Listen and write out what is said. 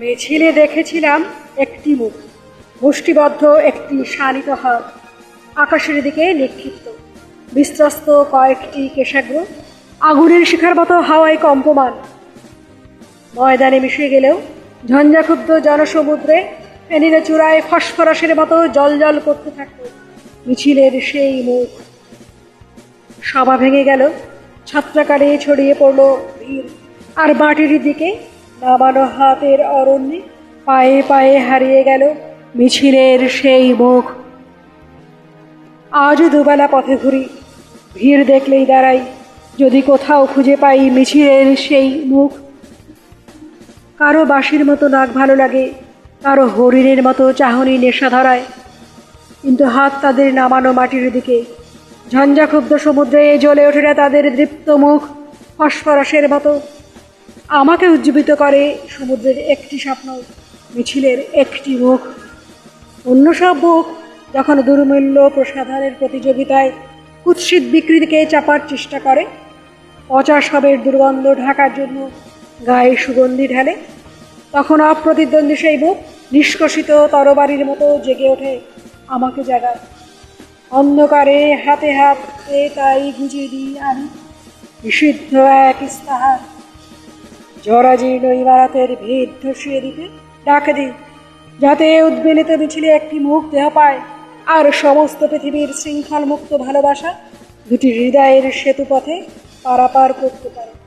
মিছিলে দেখেছিলাম একটি মুখ। মুষ্টিবদ্ধ একটি শানিত হাত। আকাশের দিকে নিক্ষিপ্ত। বিস্ত্রস্ত কয়েকটি কেশাগ্র। আগুনের শিখার মতো হাওয়ায় কম্পমান। ময়দানে মিশে গেলেও ঝঞ্ঝাক্ষুব্ধ জনসমুদ্রে ফেনিলে চূড়ায় ফসফরাসের মতো জল করতে থাকত মিছিলের সেই মুখ। সভা ভেঙে গেল। ছাত্রাকারে ছড়িয়ে পড়ল ভিড়। আর মাটির দিকে নামানো হাতের অরণ্যে পায়ে পায়ে হারিয়ে গেল মিছিলের সেই মুখ। আজও দুবেলা পথে ঘুরি, ভিড় দেখলেই দাঁড়াই, যদি কোথাও খুঁজে পাই মিছিলের সেই মুখ। কারও বাঁশির মতো নাক ভালো লাগে, কারও হরিণের মতো চাহনি নেশা ধরায়। কিন্তু হাত তাদের নামানো মাটির দিকে, ঝঞ্ঝাক্ষুব্ধ সমুদ্রে জ্বলে ওঠে না তাদের দৃপ্ত মুখ, ফসফরাসের মতো। আমাকে উজ্জীবিত করে সমুদ্রের একটি স্বপ্ন, মিছিলের একটি মুখ। অন্য সব মুখ যখন দুর্মূল্য প্রসাধনের প্রতিযোগিতায় কুৎসিত বিকৃতিকে চাপার চেষ্টা করে পচা সবের দুর্গন্ধ ঢাকার জন্য গায়ে সুগন্ধি ঢালে, তখন অপ্রতিদ্বন্দ্বী সেই মুখ নিষ্কষিত তরবারির মতো জেগে ওঠে আমাকে জাগায়। অন্ধকারে হাতে হাতে তাই গুজিয়ে দিই আমি, নিষিদ্ধ এক ইস্তাহার। জরাজীর্ণ ইমারতের ভিত ধসিয়ে দিতে, ডাকে দিই যাতে উদ্বেলিত মিছিলে একটি মুখ দেহ পায়। আর সমস্ত পৃথিবীর শৃঙ্খল মুক্ত ভালোবাসা দুটি হৃদয়ের সেতু পথে পারাপার করতে পারে।